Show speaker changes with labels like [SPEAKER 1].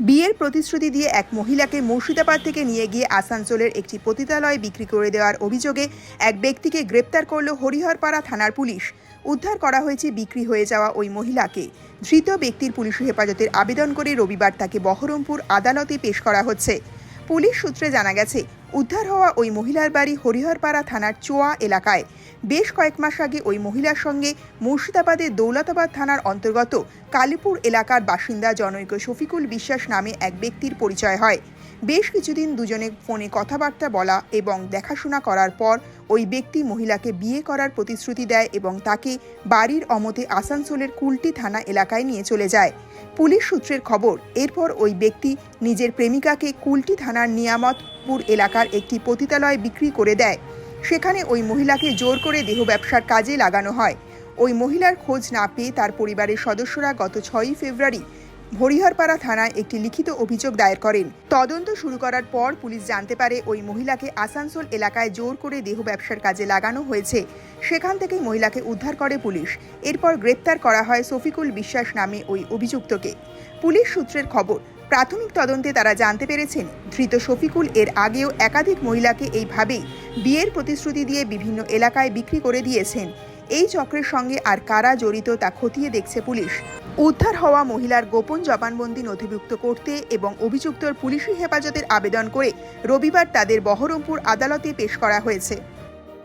[SPEAKER 1] বিয়ের প্রতিশ্রুতি দিয়ে এক মহিলাকে মুর্শিদাবাদ থেকে নিয়ে গিয়ে আসানসোলের একটি পতিতালয় বিক্রি করে দেওয়ার অভিযোগে এক ব্যক্তিকে গ্রেপ্তার করল হরিহরপাড়া থানার পুলিশ। উদ্ধার করা হয়েছে বিক্রি হয়ে যাওয়া ওই মহিলাকে। ধৃত ব্যক্তির পুলিশ হেফাজতের আবেদন করে রবিবার তাকে বহরমপুর আদালতে পেশ করা হচ্ছে। পুলিশ সূত্রে জানা গেছে উদ্ধার হওয়া ওই মহিলার বাড়ি হরিহরপাড়া থানার চোয়া এলাকায়। বেশ কয়েক মাস আগে ওই মহিলার সঙ্গে মুর্শিদাবাদের দৌলতাবাদ থানার অন্তর্গত কালীপুর এলাকার বাসিন্দা জনৈক শফিকুল বিশ্বাস নামে এক ব্যক্তির পরিচয় হয়। বেশ কিছুদিন দুজনে ফোনে কথাবার্তা বলা এবং দেখাশোনা করার পর ওই ব্যক্তি মহিলাকে বিয়ে করার প্রতিশ্রুতি দেয় এবং তাকে বাড়ির অমতে আসানসোলের কুলটি থানা এলাকায় নিয়ে চলে যায়। পুলিশ সূত্রের খবর, এরপর ওই ব্যক্তি নিজের প্রেমিকাকে কুলটি থানার নিয়ামতপুর এলাকার একটি পতিতালয়ে বিক্রি করে দেয়। সেখানে ওই মহিলাকে জোর করে দেহ ব্যবসার কাজে লাগানো হয়। ওই মহিলার খোঁজ না পেয়ে তার পরিবারের সদস্যরা গত ছয়ই ফেব্রুয়ারি হরিহরপাড়া থানায় একটি লিখিত অভিযোগ দায়ের করেন। তদন্ত শুরু করার পর পুলিশ জানতে পারে ওই মহিলাকে আসানসোল এলাকায় জোর করে দেহ ব্যবসার কাজে লাগানো হয়েছে। সেখান থেকেই মহিলাকে উদ্ধার করে পুলিশ। এরপর গ্রেপ্তার করা হয় সফিকুল বিশ্বাস নামে ওই অভিযুক্তকে। পুলিশ সূত্রের খবর প্রাথমিক তদন্তে তারা জানতে পেরেছেন, ধৃত শফিকুল এর আগেও একাধিক মহিলাকে এইভাবেই বিয়ের প্রতিশ্রুতি দিয়ে বিভিন্ন এলাকায় বিক্রি করে দিয়েছেন। এই চক্রের সঙ্গে আর কারা জড়িত তা খতিয়ে দেখছে পুলিশ। উদ্ধার হওয়া মহিলার গোপন জবানবন্দি নথিভুক্ত করতে এবং অভিযুক্তর পুলিশি হেফাজতের আবেদন করে রবিবার তাদের বহরমপুর আদালতে পেশ করা হয়েছে।